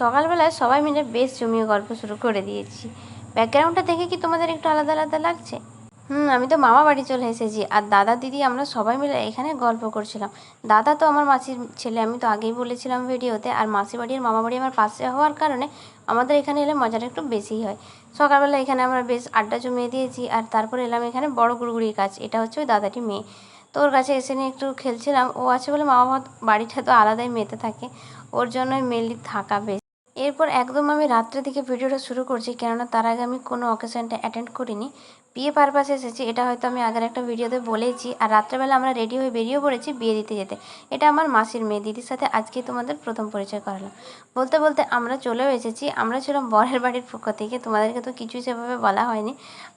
সকালবেলায় সবাই মিলে বেশ জমিয়ে গল্প শুরু করে দিয়েছি। ব্যাকগ্রাউন্ডটা দেখে কি তোমাদের একটু আলাদা আলাদা লাগছে? হুম, আমি তো মামা বাড়ি চলে এসেছি আর দাদা দিদি আমরা সবাই মিলে এখানে গল্প করছিলাম। দাদা তো আমার মাসির ছেলে, আমি তো আগেই বলেছিলাম ভিডিওতে, আর মাসি বাড়ি আর মামা বাড়ি আমার পাশে হওয়ার কারণে আমাদের এখানে এলে মজাটা একটু বেশিই হয়। সকালবেলা এখানে আমরা বেশ আড্ডা জমিয়ে দিয়েছি আর তারপর এলাম এখানে বড় গুড়গুড়ির কাছে এটা হচ্ছে ওই দাদাটি মেয়ে। তো ওর কাছে এসে নিয়ে একটু খেলছিলাম, ও আছে বলে মামা বাড়িটা তো আলাদাই মেতে থাকে, ওর জন্যই মেনলি থাকা বেশ এরপর একদম আমি রাত্রে দিকে ভিডিওটা শুরু করছি, কেননা তার আগে আমি কোনো অকেশনটা অ্যাটেন্ড করিনি। বিয়ে পারপাসে এসেছি এটা হয়তো আমি আগের একটা ভিডিওতে বলেছি আর রাত্রেবেলা আমরা রেডি হয়ে বেরিয়ে পড়েছি বিয়ে দিতে যেতে। এটা আমার মাসির মেয়ে, দিদির সাথে আজকে তোমাদের প্রথম পরিচয় করালাম। বলতে বলতে আমরা চলেও এসেছি, আমরা ছিলাম বরের বাড়ির পক্ষ থেকে, তোমাদেরকে তো কিছুই সেভাবে বলা হয়নি,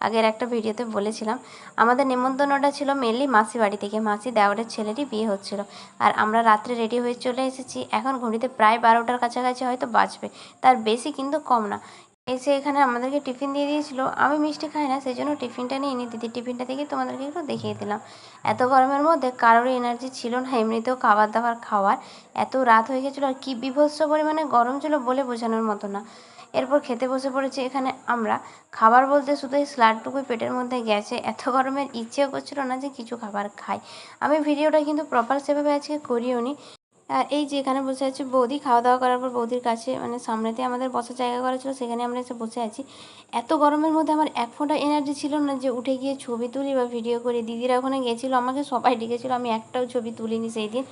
আগের একটা ভিডিওতে বলেছিলাম। আমাদের নেমন্তন্নটা ছিল মেনলি মাসি বাড়ি থেকে, মাসি দেওয়ারের ছেলেরই বিয়ে হচ্ছিল। আর আমরা রাত্রে রেডি হয়ে চলে এসেছি, এখন ঘড়িতে প্রায় বারোটার কাছাকাছি হয়তো বাজবে। তার বেশি কিন্তু কম না। এসে এখানে আমাদেরকে টিফিন দিয়ে দিয়েছিল, আমি মিষ্টি খাই না সেই জন্য টিফিনটা নিয়ে নিই দিদি টিফিনটা থেকে তোমাদেরকে একটু দেখিয়ে দিলাম। এত গরমের মধ্যে কারোর এনার্জি ছিল না, এমনিতেও খাবার দাবার খাওয়ার। এত রাত হয়ে গেছিল, আর কী বিভৎস পরিমাণে গরম ছিল বলে বোঝানোর মতো না। এরপর খেতে বসে পড়েছি এখানে আমরা। খাবার বলতে শুধু এই স্লাডটুকুই পেটের মধ্যে গেছে। এত গরমের ইচ্ছেও করছিল না যে কিছু খাবার খাই। আমি ভিডিওটা কিন্তু প্রপার সেভাবে আজকে করিও নি আর এই যে এখানে বসে আছি, বৌদি খাওয়া দাওয়া করার পর বৌদির কাছে মানে সামনেতে আমাদের বসার জায়গা করা ছিল, সেখানে আমরা এসে বসে আছি। এত গরমের মধ্যে আমার এক ফোঁটা এনার্জি ছিল না যে উঠে গিয়ে ছবি তুলি বা ভিডিও করি। দিদিরা ওখানে গেছিল, আমাকে সবাই ডেকেছিলো, আমি একটাও ছবি তুলিনি সেই দিন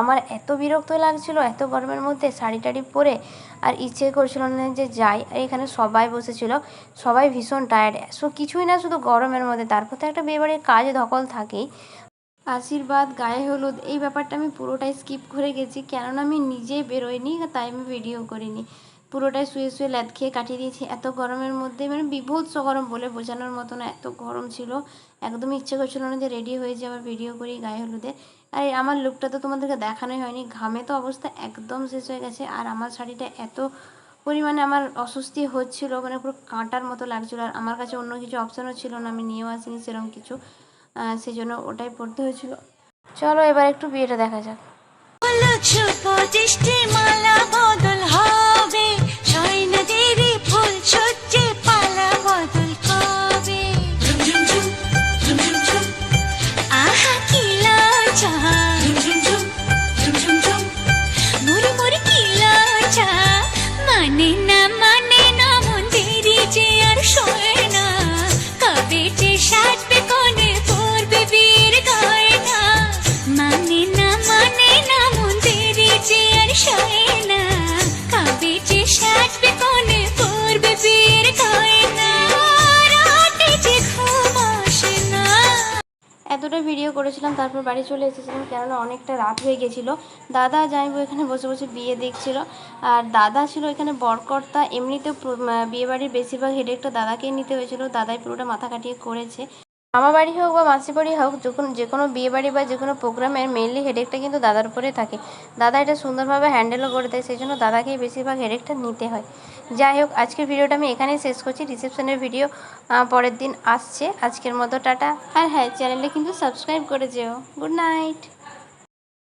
আমার এত বিরক্ত লাগছিল, এত গরমের মধ্যে শাড়ি টাড়ি পরে, আর ইচ্ছে করছিল না যে যাই। আর এখানে সবাই বসেছিল, সবাই ভীষণ টায়ার্ড সো কিছুই না, শুধু গরমের মধ্যে। তারপর তো একটা বিয়েবাড়ির কাজ ধকল থাকেই। আশীর্বাদ, গায়ে হলুদ, এই ব্যাপারটা আমি পুরোটাই স্কিপ করে গেছি। কেননা আমি নিজেই বেরোইনি, তাই আমি ভিডিও করিনি। পুরোটাই শুয়ে শুয়ে ল্যাদ খেয়ে কাটিয়ে দিয়েছি। এত গরমের মধ্যে মানে বিভৎস গরম বলে বোঝানোর মতো না, এত গরম ছিল। একদমই ইচ্ছে করছিল না যে রেডি হয়ে যে আবার ভিডিও করি গায়ে হলুদে। আর, আমার লুকটা তো তোমাদেরকে দেখানোই হয়নি। ঘামে তো অবস্থা একদম শেষ হয়ে গেছে। আর আমার শাড়িটা এত পরিমাণে আমার অস্বস্তি হচ্ছিল মানে পুরো কাঁটার মতো লাগছিল। আর আমার কাছে অন্য কিছু অপশানও ছিল না, আমি নিয়েও আসিনি সেরকম কিছু। সেই জন্য ওটাই পড়তে হয়েছিল। চলো এবার একটু বিয়েটা দেখা যাক। এতটা ভিডিও করেছিলাম, তারপর বাড়ি চলে এসেছিলাম, কেননা অনেকটা রাত হয়ে গেছিল। দাদা জামাইবু এখানে বসে বসে বিয়ে দেখছিল। আর দাদা ছিল এখানে বরকর্তা, এমনিতেও বিয়েবাড়ির বেশিরভাগ হেডেকটা দাদাকেই নিতে হয়েছিল। দাদাই পুরোটা মাথা কাটিয়ে করেছে। মামা বাড়ি হোক বা মাসি বাড়ি হোক, যখন যে কোনো বিয়ে বাড়ি বা যে কোনো প্রোগ্রামের মেনলি হেডেকটা কিন্তু দাদার উপরে থাকে। দাদা এটা সুন্দরভাবে হ্যান্ডেলও করে দেয়, সেই জন্য দাদাকেই বেশিরভাগ হেডেকটা নিতে হয়। যাই হোক, আজকের ভিডিওটা আমি এখানেই শেষ করছি। রিসেপশনের ভিডিও পরের দিন আসছে। আজকের মতো, টাটা। আর হ্যাঁ চ্যানেলে কিন্তু সাবস্ক্রাইব করে যেও। Good night